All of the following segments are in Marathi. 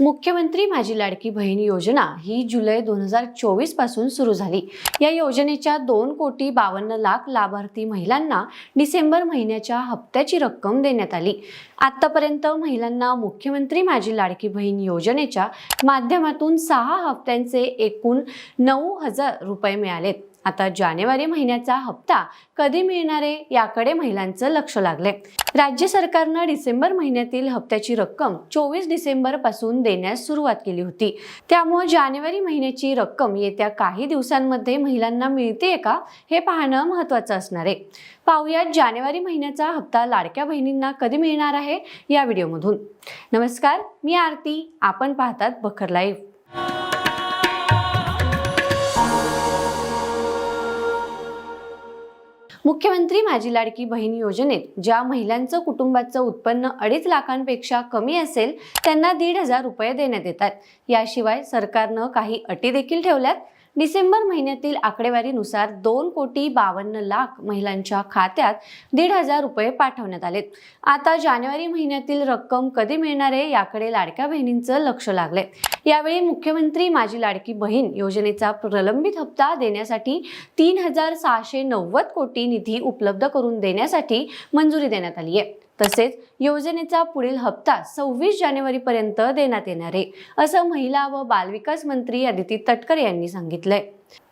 मुख्यमंत्री माझी लाडकी बहीण योजना ही जुलै दोन हजार चोवीसपासून सुरू झाली. या योजनेच्या दोन कोटी बावन्न लाख लाभार्थी महिलांना डिसेंबर महिन्याच्या हप्त्याची रक्कम देण्यात आली. आतापर्यंत महिलांना मुख्यमंत्री माझी लाडकी बहीण योजनेच्या माध्यमातून सहा हप्त्यांचे एकूण नऊ हजार रुपये मिळालेत. आता जानेवारी महिन्याचा हप्ता कधी मिळणार आहे याकडे महिलांचं लक्ष लागले. राज्य सरकारनं डिसेंबर महिन्यातील हप्त्याची रक्कम चोवीस डिसेंबरपासून देण्यास सुरुवात केली होती. त्यामुळे जानेवारी महिन्याची रक्कम येत्या काही दिवसांमध्ये महिलांना मिळते का हे पाहणं महत्त्वाचं असणार आहे. पाहुयात जानेवारी महिन्याचा हप्ता लाडक्या बहिणींना कधी मिळणार आहे या व्हिडिओमधून. नमस्कार मी आरती. आपण पाहतात बखर लाईव्ह. मुख्यमंत्री माझी लाडकी बहीण योजनेत ज्या महिलांचं कुटुंबाचं उत्पन्न अडीच लाखांपेक्षा कमी असेल त्यांना दीड हजार रुपये देण्यात येतात. याशिवाय सरकारनं काही अटी देखील ठेवल्यात. डिसेंबर महिन्यातील आकडेवारीनुसार दोन कोटी बावन्न लाख महिलांच्या खात्यात दीड हजार रुपये पाठवण्यात आलेत आता जानेवारी महिन्यातील रक्कम कधी मिळणार आहे याकडे लाडक्या बहिणींचं लक्ष लागले यावेळी मुख्यमंत्री माझी लाडकी बहीण योजनेचा प्रलंबित हप्ता देण्यासाठी तीन हजार सहाशे नव्वद कोटी निधी उपलब्ध करून देण्यासाठी मंजुरी देण्यात आली आहे तसेच योजनेचा पुढील हप्ता सव्वीस जानेवारीपर्यंत देण्यात येणार आहे असं महिला व बालविकास मंत्री अदिती तटकरे यांनी सांगितलंय.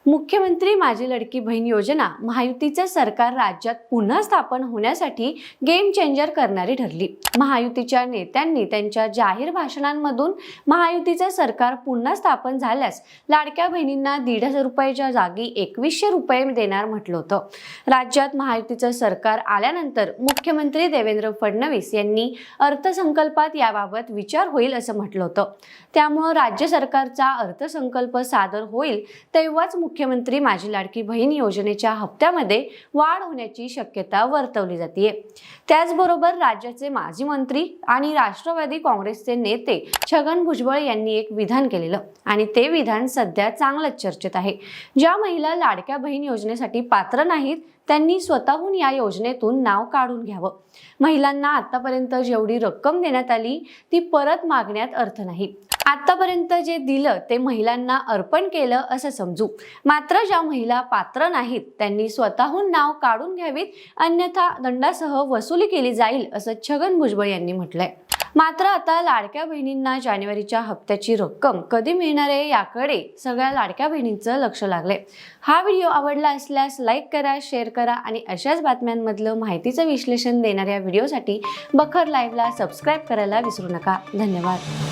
मुख्यमंत्री माझी लडकी बहीण योजना महायुतीचं सरकार राज्यात पुन्हा स्थापन होण्यासाठी गेम चेंजर करणारी ठरली. महायुतीच्या नेत्यांनी त्यांच्या जाहीर भाषणांमधून महायुतीचं सरकार पुन्हा स्थापन झाल्यास लाडक्या बहिणींना दीड हजार रुपयाच्या जागी एकवीसशे रुपये देणार म्हटलं होतं. राज्यात महायुतीचं सरकार आल्यानंतर मुख्यमंत्री देवेंद्र फडणवीस यांनी अर्थसंकल्पात याबाबत विचार होईल असं म्हटलं होतं. त्यामुळं राज्य सरकारचा अर्थसंकल्प सादर होईल तेव्हाच मुख्यमंत्री माझी लाडकी बहीण योजनेच्या हप्त्यामध्ये वाढ होण्याची शक्यता वर्तवली जाते त्याचबरोबर राज्याचे माजी मंत्री आणि राष्ट्रवादी काँग्रेसचे नेते छगन भुजबळ यांनी एक विधान केलेलं आणि ते विधान सध्या चांगलंच चर्चेत आहे. ज्या महिला लाडक्या बहीण योजनेसाठी पात्र नाहीत त्यांनी स्वतःहून या योजनेतून नाव काढून घ्यावं. महिलांना आतापर्यंत जेवढी रक्कम देण्यात आली ती परत मागण्यात अर्थ नाही. आतापर्यंत जे दिलं ते महिलांना अर्पण केलं असं समजू. मात्र ज्या महिला पात्र नाहीत त्यांनी स्वतःहून नाव काढून घ्यावीत अन्यथा दंडासह वसुली केली जाईल असं छगन भुजबळ यांनी म्हटलंय. मात्र आता लाडक्या बहिणींना जानेवारीच्या हप्त्याची रक्कम कधी मिळणार आहे याकडे सगळ्या लाडक्या बहिणींचं लक्ष लागलंय. हा व्हिडिओ आवडला असल्यास लाईक करा शेअर करा आणि अशाच बातम्यांमधलं माहितीचं विश्लेषण देणाऱ्या व्हिडिओसाठी बखर लाईव्हला सबस्क्राईब करायला विसरू नका. धन्यवाद.